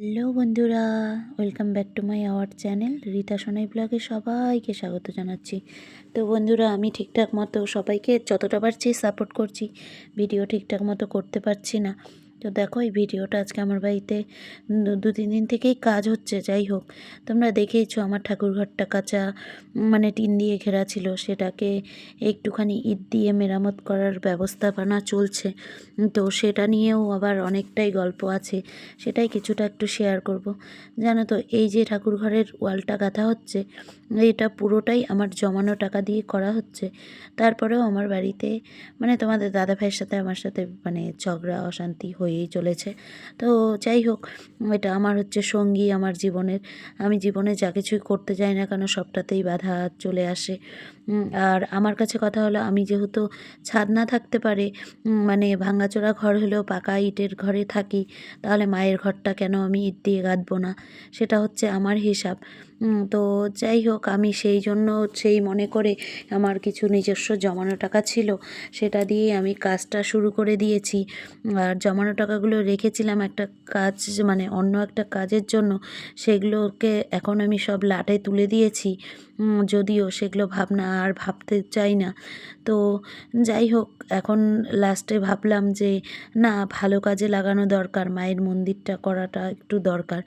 Hello বন্ধুরা, welcome back to my our channel. Rita Sonai ব্লগে সবাইকে স্বাগত জানাচ্ছি। তো বন্ধুরা, আমি ঠিকঠাক মতো সবাইকে যতটা পারছি সাপোর্ট করছি। ভিডিও ঠিকঠাক মতো করতে পারছি না। তো দেখো এই ভিডিওটা আজকে আমার বাড়িতে দু- তিন দিন থেকেই কাজ হচ্ছে, যাই হোক। তোমরা দেখেইছো আমার ঠাকুরঘরটা কাঁচা মানে টিন দিয়ে ঘেরা ছিল, সেটাকে একটুখানি ইট দিয়ে মেরামত করার ব্যবস্থাপনা চলছে। তো সেটা নিয়েও আবার অনেকটাই গল্প আছে, সেটাই কিছুটা একটু শেয়ার করব। জানো তো, এই যে ঠাকুর ঘরের ওয়ালটা গাঁথা হচ্ছে, এটা পুরোটাই আমার জমানো টাকা দিয়ে করা হচ্ছে। তারপরেও আমার বাড়িতে মানে তোমাদের দাদা ভাইয়ের সাথে, আমার সাথে মানে ঝগড়া, অশান্তি হয়েই চলেছে। তো যাই হোক, এটা আমার হচ্ছে সঙ্গী, আমার জীবনের। আমি জীবনে যা কিছুই করতে যাই না কেন সবটাতেই বাধা চলে আসে। আর আমার কাছে কথা হলো, আমি যেহেতু ছাদ না থাকতে পারে মানে ভাঙাচোরা ঘর হলেও পাকা ইটের ঘরে থাকি, তাহলে মায়ের ঘরটা কেন আমি ইট দিয়ে গাঁথবো না? সেটা হচ্ছে আমার হিসাব। তো যাই হোক, আমি সেই জন্য সেই মনে করে আমার কিছু নিজস্ব জমানো টাকা ছিল, সেটা দিয়েই আমি কাজটা শুরু করে দিয়েছি। আর জমানো টাকাগুলো রেখেছিলাম একটা কাজ মানে অন্য একটা কাজের জন্য সেগুলোকে এখন আমি সব লাটে তুলে দিয়েছি। যদিও সেগুলো ভাবনা আর ভাবতে চাই না। তো যাই হোক, এখন লাস্টে ভাবলাম যে, না, ভালো কাজে লাগানো দরকার। মায়ের মন্দিরটা করাটা একটু দরকার।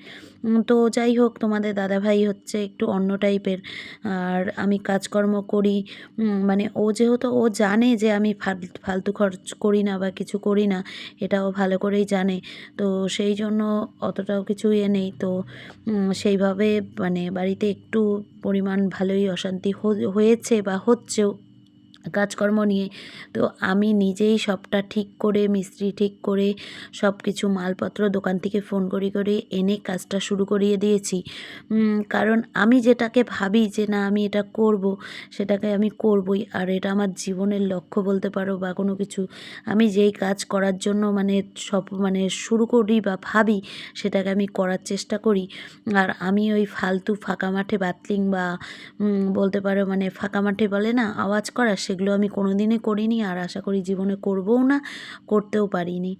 তো যাই হোক, তোমাদের দাদাভাই হচ্ছে একটু অন্য টাইপের। আর আমি কাজকর্ম করি। মানে ও যেহেতু, ও জানে যে, আমি ফাল- ফালতু খরচ করি না বা কিছু করি না, এটাও ভালো করেই জানে। তো সেই জন্য অতটাও কিছু ইয়ে নেই। তো সেইভাবে মানে বাড়িতে একটু পরিমাণ ভালোই অশান্তি হয়েছে বা হচ্ছেও। কাজকর্ম নিয়ে। তো আমি নিজেই সবটা ঠিক করে, মিস্ত্রি ঠিক করে সব কিছু মালপত্র দোকান থেকে ফোন করে করে এনে কাজটা শুরু করিয়ে দিয়েছি। কারণ আমি যেটাকে ভাবি যে না, আমি এটা করব, সেটাকে আমি করবই। আর এটা আমার জীবনের লক্ষ্য বলতে পারো বা কোনো কিছু। আমি যেই কাজ করার জন্য মানে সব মানে শুরু করি বা ভাবি, সেটাকে আমি করার চেষ্টা করি। আর আমি ওই ফালতু ফাঁকা মাঠে বাতলিং বা বলতে পারো মানে ফাঁকা মাঠে বলে না, আওয়াজ করা সেগুলো আমি কোনো দিনই করিনি আর আশা করি জীবনে করবও না, করতেও পারিনি।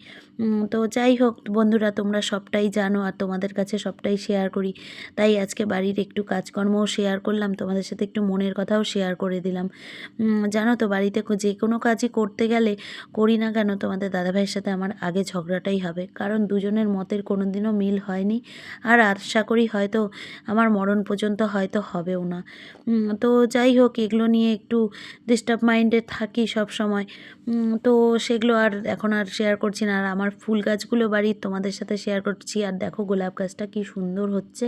তো যাই হোক, বন্ধুরা তোমরা সবটাই জানো আর তোমাদের কাছে সবটাই শেয়ার করি। তাই আজকে বাড়ির একটু কাজকর্মও শেয়ার করলাম, তোমাদের সাথে একটু মনের কথাও শেয়ার করে দিলাম। জানো তো বাড়িতে যে কোনো কাজই করতে গেলে করি না কেন, তোমাদের দাদাভাইয়ের সাথে আমার আগে ঝগড়াটাই হবে। কারণ দুজনের মতের কোনো দিনও মিল হয়নি আর আশা করি হয়তো আমার মরণ পর্যন্ত হয়তো হবেও না। তো যাই হোক, এগুলো নিয়ে একটু ডিস্টার্ব মাইন্ডে থাকি সব সময় তো সেগুলো আর এখন আর শেয়ার করছি না। আর আমার ফুল গাছগুলো বাড়ির তোমাদের সাথে শেয়ার করছি। আর দেখো গোলাপ গাছটা কি সুন্দর হচ্ছে।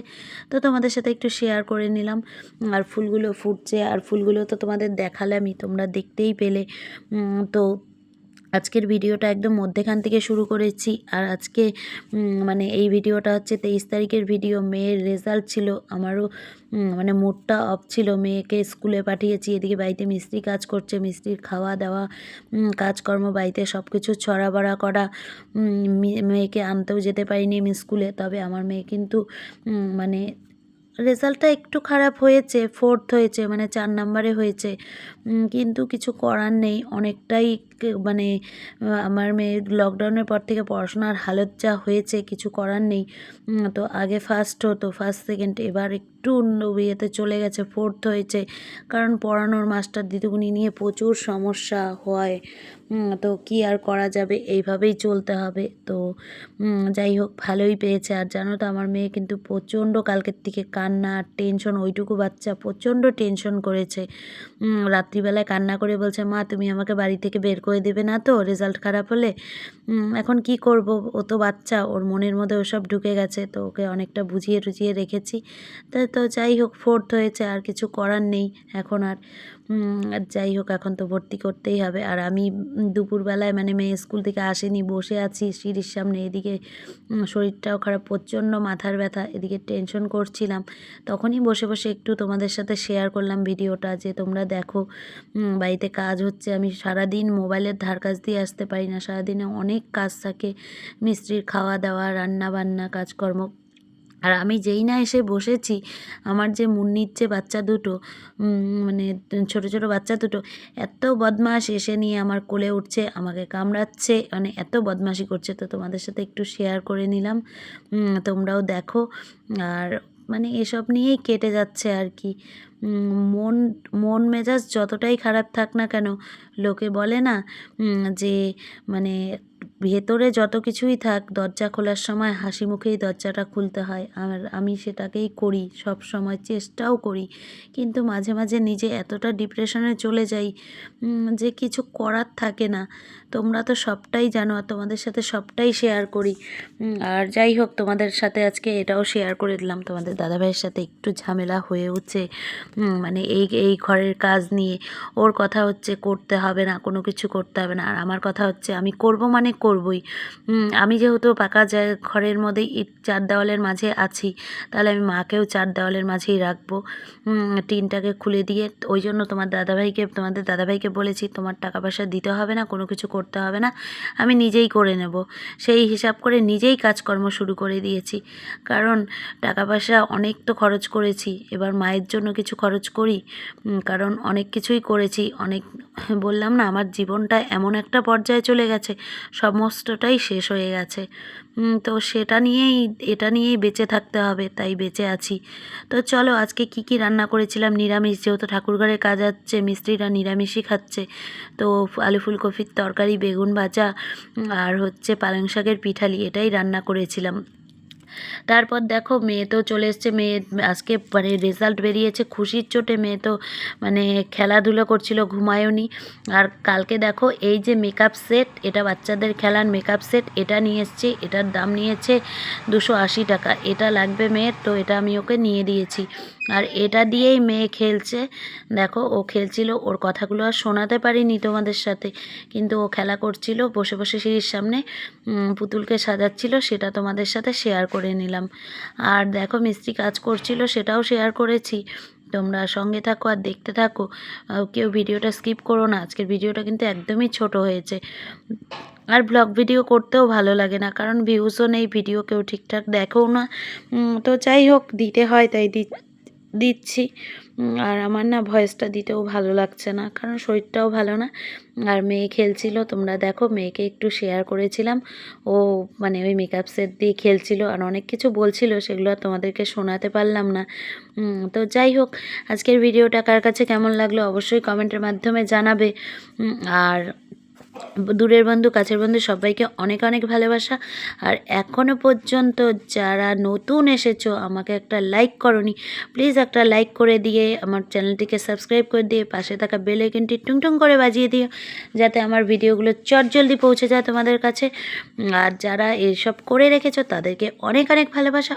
তো তোমাদের সাথে একটু শেয়ার করে নিলাম। আর ফুলগুলো ফুটছে। আর ফুলগুলো তো তোমাদের দেখালামই, তোমরা দেখতেই পেলে। তো আজকের ভিডিওটা একদম মধ্যেখান থেকে শুরু করেছি। আর আজকে মানে এই ভিডিওটা হচ্ছে তেইশ তারিখের ভিডিও। মেয়ের রেজাল্ট ছিল, আমারও মানে মুডটা অফ ছিল। মেয়েকে স্কুলে পাঠিয়েছি, এদিকে বাড়িতে মিস্ত্রি কাজ করছে। মিস্ত্রির খাওয়া দাওয়া কাজকর্ম, বাড়িতে সব কিছু ছড়াবড়া করা মেয়ে- মেয়েকে আনতেও যেতে পারিনি আমি স্কুলে। তবে আমার মেয়ে কিন্তু মানে রেজাল্টটা একটু খারাপ হয়েছে ফোর্থ হয়েছে মানে চার নাম্বারে হয়েছে। কিন্তু কিছু করার নেই। অনেকটাই মানে আমার মেয়ে লকডাউনের পর থেকে পড়াশোনার হালত যা হয়েছে, কিছু করার নেই। তো আগে ফার্স্ট হতো ফার্স্ট সেকেন্ড এবার একটু অন্য ইয়েতে চলে গেছে ফোর্থ হয়েছে। কারণ পড়ানোর মাস্টার দিদিগুনি নিয়ে প্রচুর সমস্যা হয়। তো কি আর করা যাবে? এইভাবেই চলতে হবে। তো যাই হোক, ভালোই পেয়েছে। আর জানো তো, আমার মেয়ে কিন্তু প্রচণ্ড কালকের থেকে কান্না, টেনশন, ওইটুকু বাচ্চা প্রচণ্ড টেনশন করেছে। রাত্রিবেলায় কান্না করে বলছে, মা, তুমি আমাকে বাড়ি থেকে বের করে দেবে না তো? রেজাল্ট খারাপ হলে? এখন কি করব? ও তো বাচ্চা, ওর মনের মধ্যে ওসব ঢুকে গেছে, তো ওকে অনেকটা বুঝিয়ে টুঝিয়ে রেখেছি। তা, তো যাই হোক, ফোর্থ হয়েছে, আর কিছু করার নেই এখন আর। যাই হোক, এখন তো ভর্তি করতেই হবে। আর আমি দুপুরবেলায় মানে মেয়ে স্কুল থেকে আসেনি, বসে আছি, সিঁড়ির সামনে, এদিকে শরীরটাও খারাপ, প্রচণ্ড মাথার ব্যথা, এদিকে টেনশন করছিলাম। তখনই বসে বসে একটু তোমাদের সাথে শেয়ার করলাম ভিডিওটা যে তোমরা দেখো বাড়িতে কাজ হচ্ছে, আমি সারাদিন মোবাইলের ধার কাছ দিয়ে আসতে পারি না। সারাদিনে অনেক কাজ থাকে, মিস্ত্রির খাওয়া দাওয়া, রান্না বান্না, কাজকর্ম। আর আমি যেই না এসে বসেছি, আমার যে মুন্নির যে বাচ্চা দুটো মানে ছোটো ছোটো বাচ্চা দুটো, এত বদমাশ এসে নিয়ে আমার কোলে উঠছে, আমাকে কামড়াচ্ছে মানে এত বদমাশি করছে। তো তোমাদের সাথে একটু শেয়ার করে নিলাম তোমরাও দেখো। আর মানে এসব নিয়েই কেটে যাচ্ছে আর কি। মন মন মেজাজ যতটাই খারাপ থাক না কেন, লোকে বলে না যে মানে ভেতরে যত কিছুই থাক, দরজা খোলার সময় হাসি মুখেই দরজাটা খুলতে হয়। আর আমি সেটাকেই করি, সব সময় চেষ্টাও করি। কিন্তু মাঝে মাঝে নিজে এতটা ডিপ্রেশনে চলে যাই যে কিছু করার থাকে না। তোমরা তো সবটাই জানো আর তোমাদের সাথে সবটাই শেয়ার করি। আর যাই হোক, তোমাদের সাথে আজকে এটাও শেয়ার করে দিলাম। তোমাদের দাদাভাইয়ের সাথে একটু ঝামেলা হয়ে উঠছে। মানে এই এই ঘরের কাজ নিয়ে ওর কথা হচ্ছে করতে হবে না, কোনো কিছু করতে হবে না। আর আমার কথা হচ্ছে আমি করব মানে করবই। আমি যেহেতু পাকা ঘরের মধ্যে ইট চার দেওয়ালের মাঝে আছি, তাহলে আমি মাকেও চার দেওয়ালের মাঝেই রাখব। টিনটাকে খুলে দিয়ে ওই জন্য তোমার দাদাভাইকে, তোমাদের দাদাভাইকে বলেছি, তোমার টাকা পয়সা দিতে হবে না, কোনো কিছু করতে হবে না, আমি নিজেই করে নেব। সেই হিসাব করে নিজেই কাজকর্ম শুরু করে দিয়েছি। কারণ টাকা পয়সা অনেক তো খরচ করেছি, এবার মায়ের জন্য কিছু খরচ করি। কারণ অনেক কিছুই করেছি। অনেক, বললাম না, আমার জীবনটা এমন একটা পর্যায়ে চলে গেছে, সমস্তটাই শেষ হয়ে গেছে। তো সেটা নিয়েই, এটা নিয়েই বেঁচে থাকতে হবে, তাই বেঁচে আছি। তো চলো, আজকে কি কি রান্না করেছিলাম? নিরামিষ, যেহেতু ঠাকুরঘরে কাজ হচ্ছে মিস্ত্রিরা নিরামিষই খাচ্ছে। তো আলু ফুলকপির তরকারি, বেগুন ভাজা, আর হচ্ছে পালং শাকের পিঠালি, এটাই রান্না করেছিলাম। তারপর দেখো মেয়ে তো চলে এসছে, মেয়ে আজকে মানে রেজাল্ট বেরিয়েছে, খুশির চোটে মেয়ে তো মানে খেলাধুলো করছিল, ঘুমায়নি। আর কালকে দেখো এই যে মেকআপ সেট এটা বাচ্চাদের খেলার মেকআপ সেট এটা নিয়ে এসছে, এটার দাম নিয়েছে দুশো টাকা, এটা লাগবে মেয়ের, তো এটা আমি ওকে নিয়ে দিয়েছি। আর এটা দিয়েই মেয়ে খেলছে। দেখো, ও খেলছিল, ওর কথাগুলো আর শোনাতে পারিনি তোমাদের সাথে। কিন্তু ও খেলা করছিল, বসে বসে সিঁড়ির সামনে পুতুলকে সাজাচ্ছিল, সেটা তোমাদের সাথে শেয়ার করে নিলাম। আর দেখো, মিস্ত্রি কাজ করছিল, সেটাও শেয়ার করেছি। তোমরা সঙ্গে থাকো আর দেখতে থাকো। কেউ ভিডিওটা স্কিপ করো না, আজকের ভিডিওটা কিন্তু একদমই ছোট হয়েছে। আর ব্লগ ভিডিও করতেও ভালো লাগে না, কারণ ভিউজও নেই ভিডিও কেউ ঠিকঠাক দেখেও না। তো যাই হোক, দিতে হয়, তাই দি দিচ্ছি। আর আমার না ভয়েসটা দিতেও ভালো লাগছে না, কারণ শরীরটাও ভালো না। আর মেয়ে খেলছিল, তোমরা দেখো, মেয়েকে একটু শেয়ার করেছিলাম। ও মানে ওই মেকআপ সেট দিয়ে খেলছিল আর অনেক কিছু বলছিল, সেগুলো আর তোমাদেরকে শোনাতে পারলাম না। তো যাই হোক, আজকের ভিডিওটা কার কাছে কেমন লাগল অবশ্যই কমেন্টের মাধ্যমে জানাবে। আর দূরের বন্ধু, কাছের বন্ধু সবাইকে অনেক অনেক ভালোবাসা। আর এখনও পর্যন্ত যারা নতুন এসেছ, আমাকে একটা লাইক করনি প্লিজ একটা লাইক করে দিয়ে আমার চ্যানেলটিকে সাবস্ক্রাইব করে দিয়ে পাশে থাকা বেল আইকনটি টুং টুং করে বাজিয়ে দিও, যাতে আমার ভিডিওগুলো চটজলদি পৌঁছে যায় তোমাদের কাছে। আর যারা এসব করে রেখেছো, তাদেরকে অনেক অনেক ভালোবাসা।